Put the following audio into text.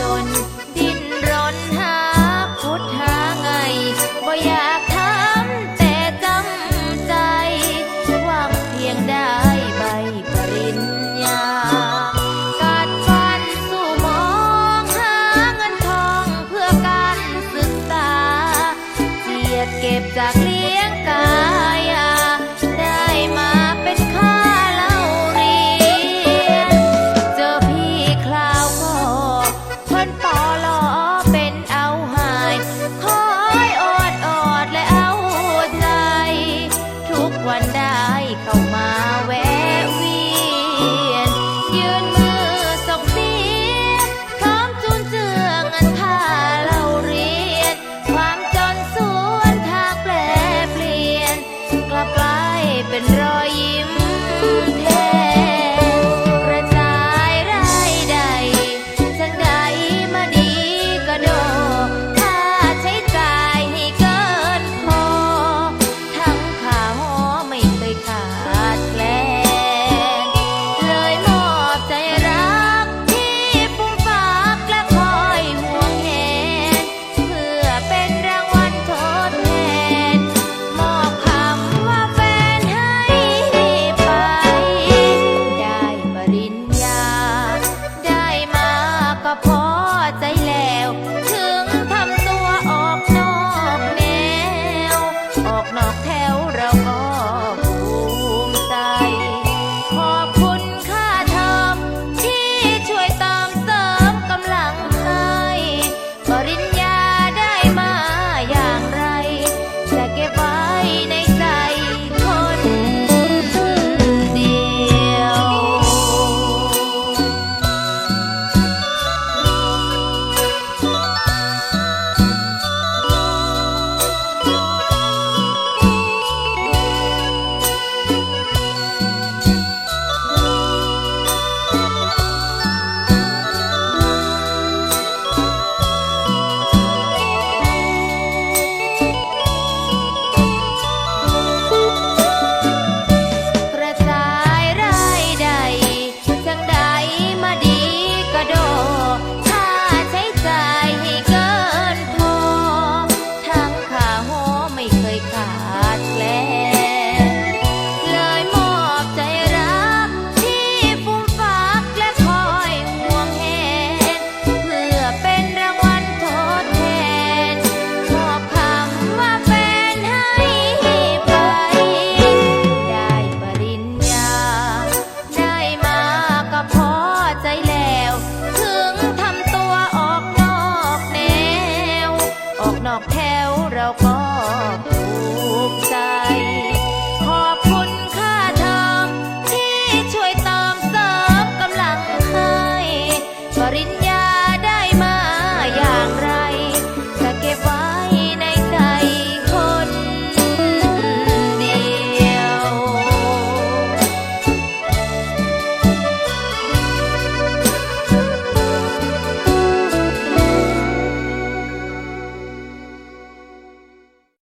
จน ดิ้นรนหาพุทหาไงบ่อยากถาแต่จำใจหวังเพียงได้ใบปริญญากัดฟันสู้มองหาเงินทองเพื่อการศึกษาเจียดเก็บจาก พอใจแล้ว ถึงทำตัวออกนอกแนว ออกนอกแถว now.